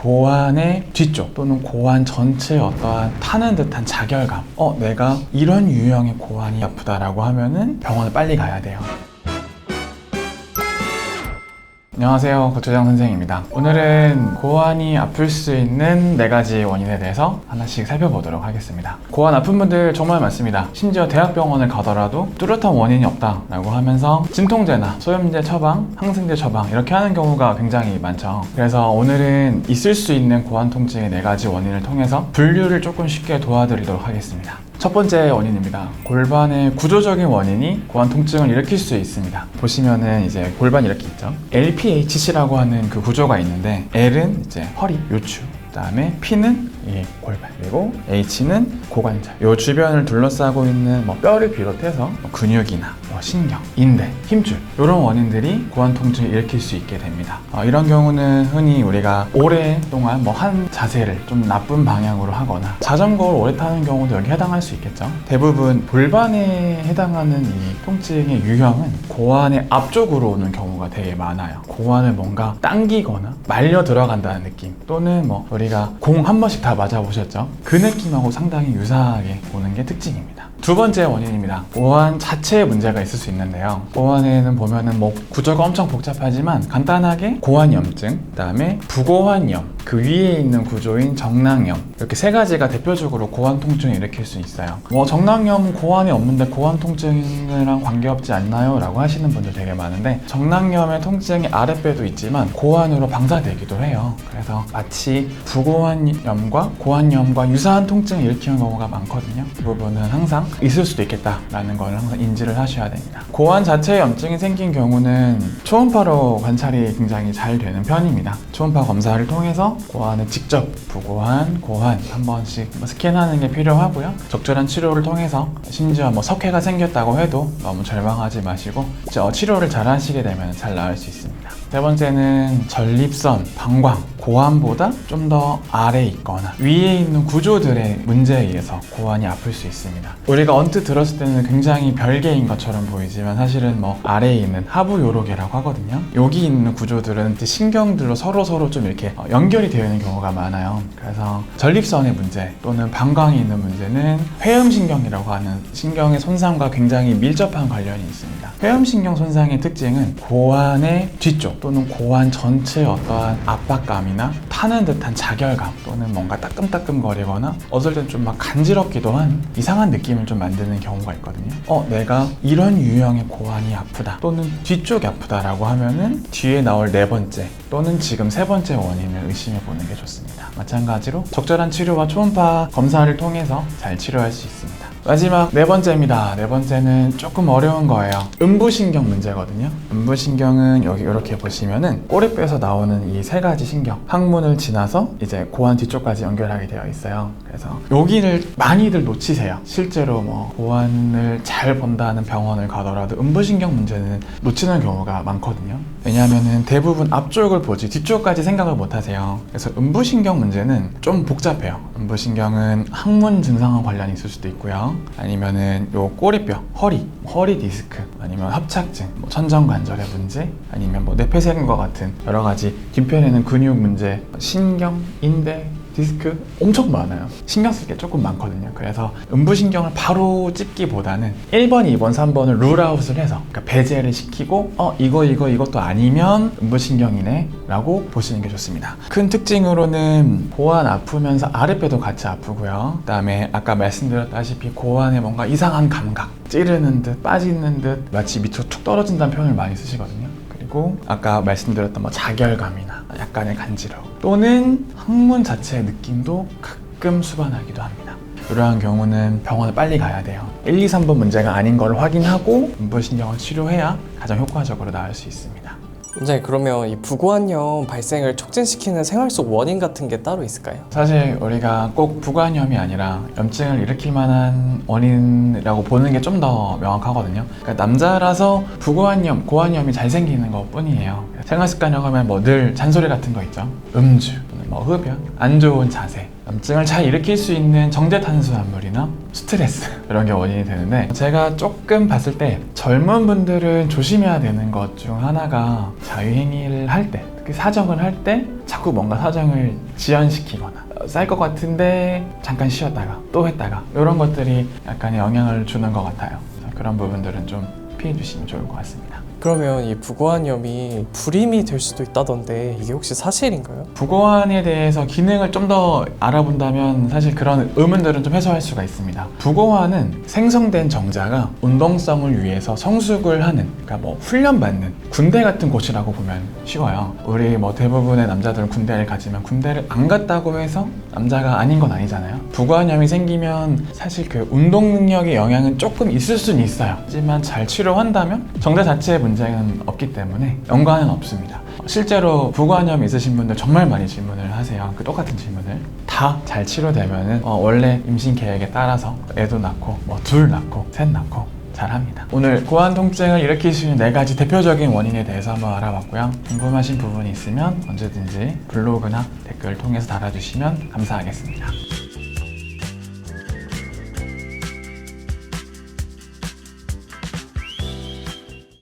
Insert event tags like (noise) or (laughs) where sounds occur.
고환의 뒤쪽 또는 고환 전체에 어떠한 타는 듯한 자결감. 어, 내가 이런 유형의 고환이 아프다라고 하면은 병원을 빨리 가야 돼요. 안녕하세요. 고초장 선생입니다. 오늘은 고환이 아플 수 있는 네 가지 원인에 대해서 하나씩 살펴보도록 하겠습니다. 고환 아픈 분들 정말 많습니다. 심지어 대학병원을 가더라도 뚜렷한 원인이 없다 라고 하면서 진통제나 소염제 처방, 항생제 처방 이렇게 하는 경우가 굉장히 많죠. 그래서 오늘은 있을 수 있는 고환 통증의 네 가지 원인을 통해서 분류를 조금 쉽게 도와드리도록 하겠습니다. 첫 번째 원인입니다. 골반의 구조적인 원인이 고환 통증을 일으킬 수 있습니다. 보시면은 이제 골반 이렇게 있죠. LPHC라고 하는 그 구조가 있는데 L은 이제 허리, 요추, 그다음에 P는 이 골반 그리고 H는 고관절. 요 주변을 둘러싸고 있는 뭐 뼈를 비롯해서 뭐 근육이나 뭐 신경, 인대, 힘줄 이런 원인들이 고환 통증을 일으킬 수 있게 됩니다. 어, 이런 경우는 흔히 우리가 오랫동안 뭐 한 자세를 좀 나쁜 방향으로 하거나 자전거를 오래 타는 경우도 여기 해당할 수 있겠죠. 대부분 골반에 해당하는 이 통증의 유형은 고환의 앞쪽으로 오는 경우가 되게 많아요. 고환을 뭔가 당기거나 말려 들어간다는 느낌 또는 뭐 우리가 공 한 번씩 다 맞아 보셨죠? 그 느낌하고 상당히 유사하게 오는 게 특징입니다. 두 번째 원인입니다. 고환 자체에 문제가 있을 수 있는데요. 고환에는 보면은 뭐 구조가 엄청 복잡하지만 간단하게 고환염증, 그다음에 부고환염, 그 위에 있는 구조인 정낭염 이렇게 세 가지가 대표적으로 고환 통증을 일으킬 수 있어요. 뭐 정낭염 고환이 없는데 고환 통증이랑 관계없지 않나요? 라고 하시는 분들 되게 많은데 정낭염의 통증이 아랫배도 있지만 고환으로 방사되기도 해요. 그래서 마치 부고환염과 고환염과 유사한 통증을 일으키는 경우가 많거든요. 이 부분은 항상 있을 수도 있겠다라는 걸 항상 인지를 하셔야 됩니다. 고환 자체에 염증이 생긴 경우는 초음파로 관찰이 굉장히 잘 되는 편입니다. 초음파 검사를 통해서 고환을 직접 부고환, 고환 한 번씩 뭐 스캔하는 게 필요하고요. 적절한 치료를 통해서 심지어 뭐 석회가 생겼다고 해도 너무 절망하지 마시고 어, 치료를 잘 하시게 되면 잘 나을 수 있습니다. 세 번째는 전립선, 방광, 고환보다 좀 더 아래에 있거나 위에 있는 구조들의 문제에 의해서 고환이 아플 수 있습니다. 우리가 언뜻 들었을 때는 굉장히 별개인 것처럼 보이지만 사실은 뭐 아래에 있는 하부 요로계라고 하거든요. 여기 있는 구조들은 신경들로 서로 서로 좀 이렇게 어, 연결이 되어 있는 경우가 많아요. 그래서 전립선의 문제 또는 방광에 있는 문제는 회음신경이라고 하는 신경의 손상과 굉장히 밀접한 관련이 있습니다. 회음신경 손상의 특징은 고환의 뒤쪽 또는 고환 전체에 어떠한 압박감이 나 타는 듯한 자결감 또는 뭔가 따끔따끔거리거나 어떨 땐 좀 막 간지럽기도 한 이상한 느낌을 좀 만드는 경우가 있거든요. 어, 내가 이런 유형의 고환이 아프다 또는 뒤쪽이 아프다라고 하면은 뒤에 나올 네 번째 또는 지금 세 번째 원인을 의심해 보는 게 좋습니다. 마찬가지로 적절한 치료와 초음파 검사를 통해서 잘 치료할 수 있습니다. 마지막 네 번째입니다. 네 번째는 조금 어려운 거예요. 음부신경 문제거든요. 음부신경은 여기 이렇게 보시면은 꼬리뼈에서 나오는 이 세 가지 신경, 항문을 지나서 이제 고환 뒤쪽까지 연결하게 되어 있어요. 그래서 여기를 많이들 놓치세요. 실제로 뭐 고환을 잘 본다는 병원을 가더라도 음부신경 문제는 놓치는 경우가 많거든요. 왜냐하면은 대부분 앞쪽을 보지 뒤쪽까지 생각을 못 하세요. 그래서 음부신경 문제는 좀 복잡해요. 음부신경은 항문 증상과 관련이 있을 수도 있고요. 아니면은 요 꼬리뼈, 허리, 허리 디스크, 아니면 협착증, 뭐 천정관절의 문제, 아니면 뭐 뇌폐색과 같은 여러 가지 뒷편에는 근육 문제, 신경, 인대, 디스크 엄청 많아요. 신경 쓸 게 조금 많거든요. 그래서 음부신경을 바로 찝기보다는 1번, 2번, 3번을 룰아웃을 해서 그러니까 배제를 시키고 어 이거 이거 이것도 아니면 음부신경이네 라고 보시는 게 좋습니다. 큰 특징으로는 고환 아프면서 아랫배도 같이 아프고요. 그 다음에 아까 말씀드렸다시피 고환에 뭔가 이상한 감각 찌르는 듯 빠지는 듯 마치 밑으로 툭 떨어진다는 표현을 많이 쓰시거든요. 그리고 아까 말씀드렸던 뭐 자결감이나 약간의 간지러움 또는 항문 자체의 느낌도 가끔 수반하기도 합니다. 이러한 경우는 병원을 빨리 가야 돼요. 1, 2, 3번 문제가 아닌 걸 확인하고 음부신경을 치료해야 가장 효과적으로 나을 수 있습니다. 원장님 그러면 이 부고환염 발생을 촉진시키는 생활 속 원인 같은 게 따로 있을까요? 사실 우리가 꼭 부관염이 아니라 염증을 일으킬 만한 원인이라고 보는 게 좀 더 명확하거든요. 그러니까 남자라서 부고환염, 고환염이 잘 생기는 것 뿐이에요. 생활 습관이라고 하면 뭐 늘 잔소리 같은 거 있죠. 음주, 뭐 흡연, 안 좋은 자세, 염증을 잘 일으킬 수 있는 정제탄수화물이나 스트레스 (laughs) 이런 게 원인이 되는데 제가 조금 봤을 때 젊은 분들은 조심해야 되는 것 중 하나가 자유행위를 할 때 특히 사정을 할 때 자꾸 뭔가 사정을 지연시키거나 쌀것 같은데 잠깐 쉬었다가 또 했다가 이런 것들이 약간의 영향을 주는 것 같아요. 그런 부분들은 좀 피해 주시면 좋을 것 같습니다 그러면 이 부고환염이 불임이 될 수도 있다던데 이게 혹시 사실인가요? 부고환에 대해서 기능을 좀 더 알아본다면 사실 그런 의문들은 좀 해소할 수가 있습니다. 부고환은 생성된 정자가 운동성을 위해서 성숙을 하는, 그러니까 뭐 훈련받는 군대 같은 곳이라고 보면 쉬워요. 우리 뭐 대부분의 남자들은 군대를 가지만 군대를 안 갔다고 해서 남자가 아닌 건 아니잖아요. 부고환염이 생기면 사실 그 운동 능력의 영향은 조금 있을 수는 있어요. 하지만 잘 치료한다면 정자 자체에 문제는 없기 때문에 연관은 없습니다. 실제로 부관염 있으신 분들 정말 많이 질문을 하세요. 그 똑같은 질문을 다 잘 치료되면은 어, 원래 임신 계획에 따라서 애도 낳고 뭐 둘 낳고 셋 낳고 잘합니다. 오늘 고환 통증을 일으킬 수 있는 네 가지 대표적인 원인에 대해서 한번 알아봤고요. 궁금하신 부분이 있으면 언제든지 블로그나 댓글 통해서 달아주시면 감사하겠습니다.